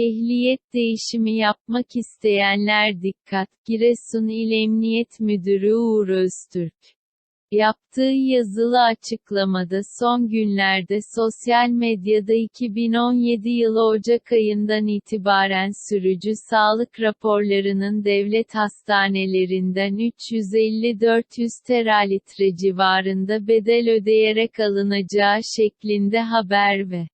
Ehliyet değişimi yapmak isteyenler dikkat! Giresun İl Emniyet Müdürü Uğur Öztürk Yaptığı yazılı açıklamada son günlerde sosyal medyada 2017 yılı Ocak ayından itibaren sürücü sağlık raporlarının devlet hastanelerinden 350-400 teralitre civarında bedel ödeyerek alınacağı şeklinde haber ve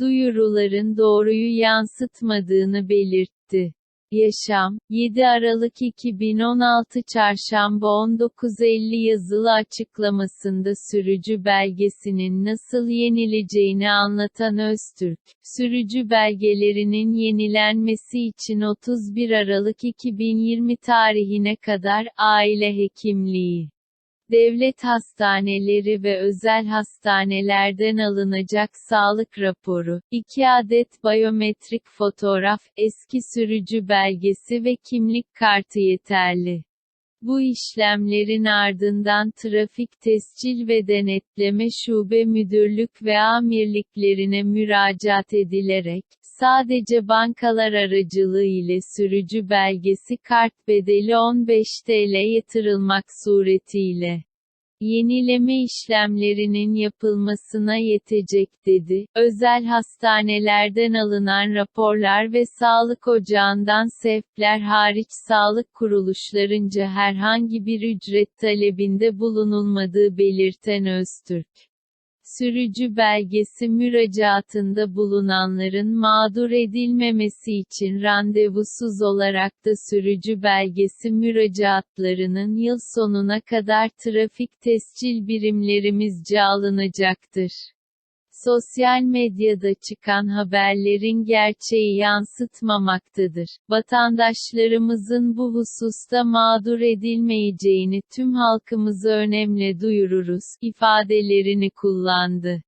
duyuruların doğruyu yansıtmadığını belirtti. Yaşam, 7 Aralık 2016 Çarşamba 19.50 yazılı açıklamasında sürücü belgesinin nasıl yenileceğini anlatan Öztürk, sürücü belgelerinin yenilenmesi için 31 Aralık 2020 tarihine kadar aile hekimliği devlet hastaneleri ve özel hastanelerden alınacak sağlık raporu, 2 adet bayometrik fotoğraf, eski sürücü belgesi ve kimlik kartı yeterli. Bu işlemlerin ardından Trafik Tescil ve Denetleme Şube Müdürlük ve Amirliklerine müracaat edilerek, sadece bankalar aracılığı ile sürücü belgesi kart bedeli 15 TL yatırılmak suretiyle yenileme işlemlerinin yapılmasına yetecek dedi. Özel hastanelerden alınan raporlar ve sağlık ocağından sevkler hariç sağlık kuruluşlarınca herhangi bir ücret talebinde bulunulmadığı belirten Öztürk sürücü belgesi müracaatında bulunanların mağdur edilmemesi için randevusuz olarak da sürücü belgesi müracaatlarının yıl sonuna kadar trafik tescil birimlerimizce alınacaktır. Sosyal medyada çıkan haberlerin gerçeği yansıtmamaktadır. Vatandaşlarımızın bu hususta mağdur edilmeyeceğini tüm halkımıza önemli duyururuz, ifadelerini kullandı.